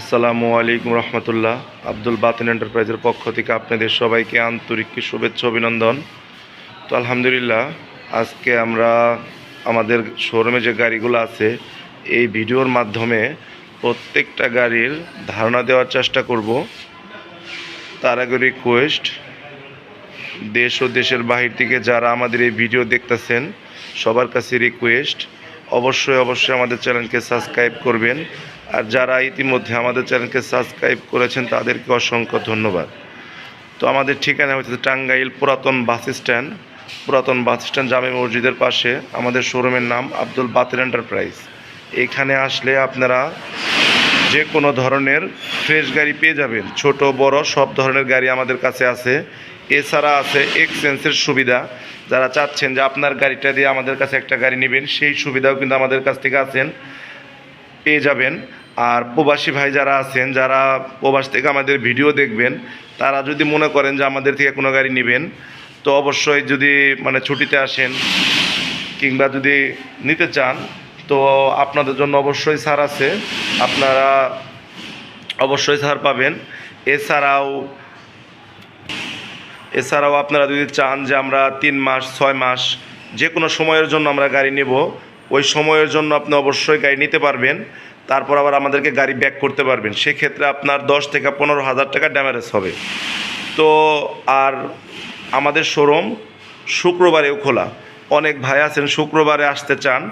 আসসালামু আলাইকুম রহমতুল্লাহ। আব্দুল বাতিন এন্টারপ্রাইজের পক্ষ থেকে আপনাদের সবাইকে আন্তরিক শুভেচ্ছা, অভিনন্দন। তো আলহামদুলিল্লাহ, আজকে আমরা আমাদের শোরুমে যে গাড়িগুলো আছে, এই ভিডিওর মাধ্যমে প্রত্যেকটা গাড়ির ধারণা দেওয়ার চেষ্টা করব। তার আগে রিকোয়েস্ট দেশ ও দেশের বাহির থেকে যারা আমাদের এই ভিডিও দেখতেছেন, সবার কাছে রিকোয়েস্ট অবশ্যই অবশ্যই আমাদের চ্যানেলকে সাবস্ক্রাইব করবেন। আর যারা ইতিমধ্যে আমাদের চ্যানেলকে সাবস্ক্রাইব করেছেন, তাদেরকে অসংখ্য ধন্যবাদ। তো আমাদের ঠিকানা হচ্ছে টাঙ্গাইল পুরাতন বাস স্ট্যান্ড। পুরাতন বাস স্ট্যান্ড জামে মসজিদের পাশে। আমাদের শোরুমের নাম আব্দুল বাতের এন্টারপ্রাইজ। এখানে আসলে আপনারা যে কোনো ধরনের ফ্রেশ গাড়ি পেয়ে যাবেন। ছোট, বড়, সব ধরনের গাড়ি আমাদের কাছে আছে। এছাড়া আছে এক্সচেঞ্জের সুবিধা। যারা চাচ্ছেন যে আপনার গাড়িটা দিয়ে আমাদের কাছে একটা গাড়ি নেবেন, সেই সুবিধাও কিন্তু আমাদের কাছ থেকে আছেন, পেয়ে যাবেন। আর প্রবাসী ভাই যারা আছেন, যারা প্রবাস থেকে আমাদের ভিডিও দেখবেন, তারা যদি মনে করেন যে আমাদের থেকে কোনো গাড়ি নেবেন, তো অবশ্যই যদি মানে ছুটিতে আসেন কিংবা যদি নিতে চান তো আপনাদের জন্য অবশ্যই ছাড় আছে। আপনারা অবশ্যই ছাড় পাবেন। এছাড়াও এছাড়াও আপনারা যদি চান যে আমরা তিন মাস, ছয় মাস যে কোনো সময়ের জন্য আমরা গাড়ি নেব, ওই সময়ের জন্য আপনি অবশ্যই গাড়ি নিতে পারবেন। তারপর আবার আমাদেরকে গাড়ি ব্যাক করতে পারবেন। সেক্ষেত্রে আপনার দশ থেকে পনেরো হাজার টাকা ড্যামেজ হবে। তো আর আমাদের শোরুম শুক্রবারেও খোলা। অনেক ভাই আছেন, শুক্রবারে আসতে চান।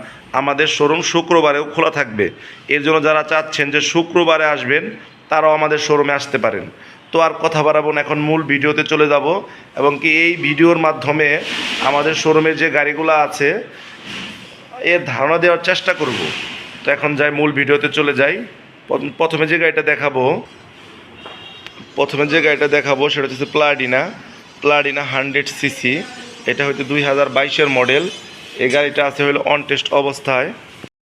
আমাদের শোরুম শুক্রবারেও খোলা থাকবে। এর জন্য যারা চাচ্ছেন যে শুক্রবারে আসবেন, তারাও আমাদের শোরুমে আসতে পারেন। তো আর কথা বাড়াবো না, এখন মূল ভিডিওতে চলে যাব। এবং কি এই ভিডিওর মাধ্যমে আমাদের শোরুমের যে গাড়িগুলো আছে, এর ধারণা দেওয়ার চেষ্টা করব। তো এখন যাই, মূল ভিডিওতে চলে যাই। প্রথমে যে গাড়িটা দেখাবো, প্রথমে যে গাড়িটা দেখাবো, সেটা হচ্ছে প্লাডিনা। প্লাডিনা হান্ড্রেড সিসি। এটা হয়তো দুই হাজার বাইশের মডেল। এই গাড়িটা আছে হলো অন টেস্ট অবস্থায়।